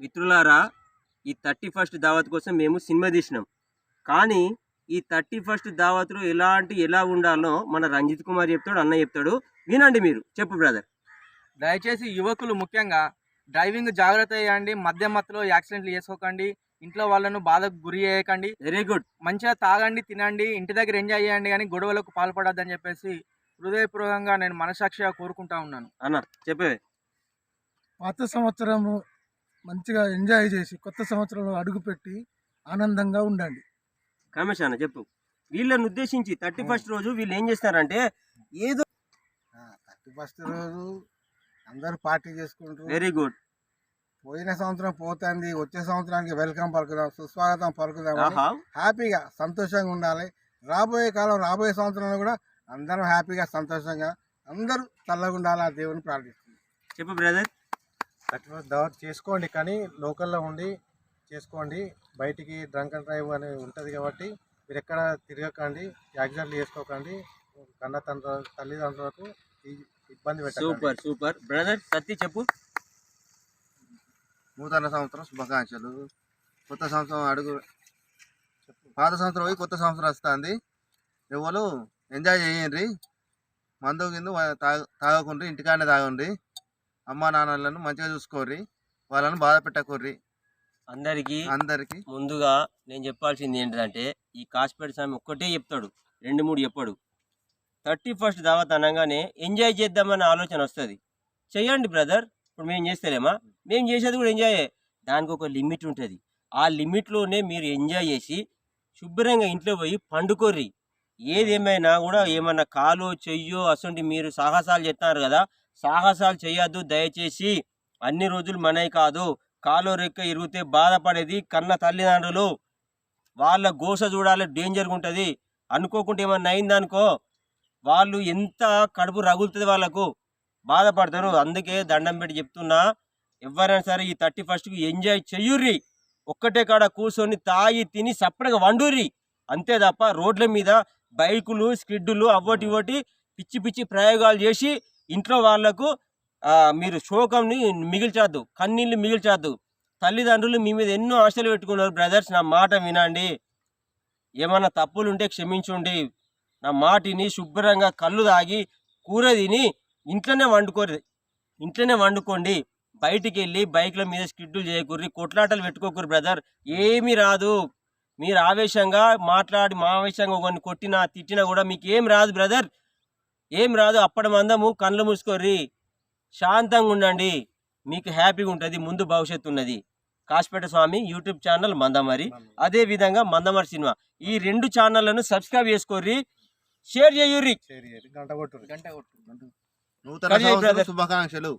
మిత్రులారా ఈ thirty first దావత్ కోసం మేము సినిమా తీసినాం. కానీ ఈ థర్టీ ఫస్ట్ దావత్లో ఎలాంటి ఎలా ఉండాలో మన రంజిత్ కుమార్ చెప్తాడు అన్న చెప్తాడు. వినండి మీరు. చెప్పు బ్రదర్. దయచేసి యువకులు ముఖ్యంగా డ్రైవింగ్ జాగ్రత్త చేయండి మధ్య మత్తులో యాక్సిడెంట్లు చేసుకోకండి ఇంట్లో వాళ్ళను బాధకు గురి చేయకండి వెరీ గుడ్ మంచిగా తాగండి తినండి ఇంటి దగ్గర ఎంజాయ్ చేయండి కానీ గొడవలకు పాల్పడొద్దని చెప్పేసి హృదయపూర్వకంగా నేను మనసాక్షిగా కోరుకుంటా ఉన్నాను. అన్న చెప్పే పాత సంవత్సరము మంచిగా ఎంజాయ్ చేసి కొత్త సంవత్సరంలో అడుగుపెట్టి ఆనందంగా ఉండండి. అన్న చెప్పు. వీళ్ళని ఉద్దేశించి థర్టీ ఫస్ట్ రోజు వీళ్ళు ఏం చేస్తారంటే ఏదో థర్టీ ఫస్ట్ రోజు అందరూ పార్టీ చేసుకుంటారు వెరీ గుడ్ పోయిన సంవత్సరం పోతుంది వచ్చే సంవత్సరానికి వెల్కమ్ పలుకుదాం సుస్వాగతం పలుకుదాం హ్యాపీగా సంతోషంగా ఉండాలి. రాబోయే కాలం రాబోయే సంవత్సరంలో కూడా అందరం హ్యాపీగా సంతోషంగా అందరూ చల్లగా ఉండాలి ఆ దేవుని ప్రార్థిస్తుంది చెప్పు బ్రదర్ దావత్ చేసుకోండి కానీ లోకల్లో ఉండి చేసుకోండి. బయటికి డ్రంక్ అండ్ డ్రైవ్ అని ఉంటుంది కాబట్టి మీరు ఎక్కడ తిరగకండి యాక్సిడెంట్లు చేసుకోకండి. కన్న తండ్రి తల్లిదండ్రులకు ఈ- ఇబ్బంది పెట్టకండి. Super super. బ్రదర్ సత్తి చెప్పు. నూతన సంవత్సరం శుభాకాంక్షలు. కొత్త సంవత్సరం అడుగు. పాత సంవత్సరం పోయి కొత్త సంవత్సరం వస్తుంది. ఎవరు? ఎంజాయ్ చేయండి. మందు కింద తాగ తాగకుండ్రి ఇంటికాడనే తాగండి. అమ్మా నాన్నలను మంచిగా చూసుకోర్రి వాళ్ళని బాధ పెట్టకుర్రి. అందరికీ అందరికీ. ముందుగా నేను చెప్పాల్సింది ఏంటంటే ఈ కాశ్పేట స్వామి ఒక్కటే చెప్తాడు రెండు మూడు చెప్పాడు. థర్టీ ఫస్ట్ దావత్ అనగానే ఎంజాయ్ చేద్దామన్న ఆలోచన వస్తుంది. చెయ్యండి బ్రదర్ ఇప్పుడు మేము చేస్తలేమా? మేము చేసేది కూడా ఎంజాయ్. దానికి ఒక లిమిట్ ఉంటుంది. ఆ లిమిట్లోనే మీరు ఎంజాయ్ చేసి శుభ్రంగా ఇంట్లో పోయి పండుకోర్రి. ఏదేమైనా కూడా ఏమన్నా కాలు చెయ్యో అసలు మీరు సాహసాలు చెప్తున్నారు కదా సాహసాలు చేయొద్దు దయచేసి. అన్ని రోజులు మనవి కాదు. కాలో రెక్క ఇరిగితే బాధపడేది కన్న తల్లిదండ్రులు. వాళ్ళ గోస చూడాలి డేంజర్గా ఉంటుంది. అనుకోకుండా ఏమన్నా అయిందనుకో వాళ్ళు ఎంత కడుపు రగులుతుంది వాళ్ళకు. బాధపడతారు. అందుకే దండం పెట్టి చెప్తున్నా ఎవరైనా సరే ఈ థర్టీ ఫస్ట్కి ఎంజాయ్ చెయ్యుర్రి. ఒక్కటే కాడ కూర్చొని తాగి తిని సప్పడగా వండుర్రి. అంతే తప్ప రోడ్ల మీద బైకులు స్కిడ్డులు అవ్వటి ఇవ్వటి పిచ్చి పిచ్చి ప్రయోగాలు చేసి ఇంట్లో వాళ్ళకు మీరు శోకంని మిగిల్చద్దు కన్నీళ్ళు మిగిల్చద్దు. తల్లిదండ్రులు మీ మీద ఎన్నో ఆశలు పెట్టుకున్నారు బ్రదర్స్ నా మాట వినండి. ఏమైనా తప్పులు ఉంటే క్షమించండి. నా మాటిని శుభ్రంగా కళ్ళు తాగి కూర తిని ఇంట్లోనే వండుకోరు ఇంట్లోనే వండుకోండి. బయటికి వెళ్ళి బైక్ల మీద స్కిడ్లు చేయకూర్రి కొట్లాటలు పెట్టుకోకూరు బ్రదర్ ఏమీ రాదు. మీరు ఆవేశంగా మాట్లాడి మా ఆవేశంగా కొన్ని కొట్టినా తిట్టినా కూడా మీకు ఏం రాదు బ్రదర్. ఏం రాదు అప్పటి మందము కళ్ళు మూసుకోర్రి. శాంతంగా ఉండండి. మీకు హ్యాపీగా ఉంటుంది ముందు భవిష్యత్తు ఉన్నది. Kasipet Swamy YouTube channel Mandamarri. అదే విధంగా మందమరి సినిమా. ఈ రెండు ఛానళ్ళను సబ్స్క్రైబ్ చేసుకోర్రి. షేర్ చేయుర్రి. శుభాకాంక్షలు.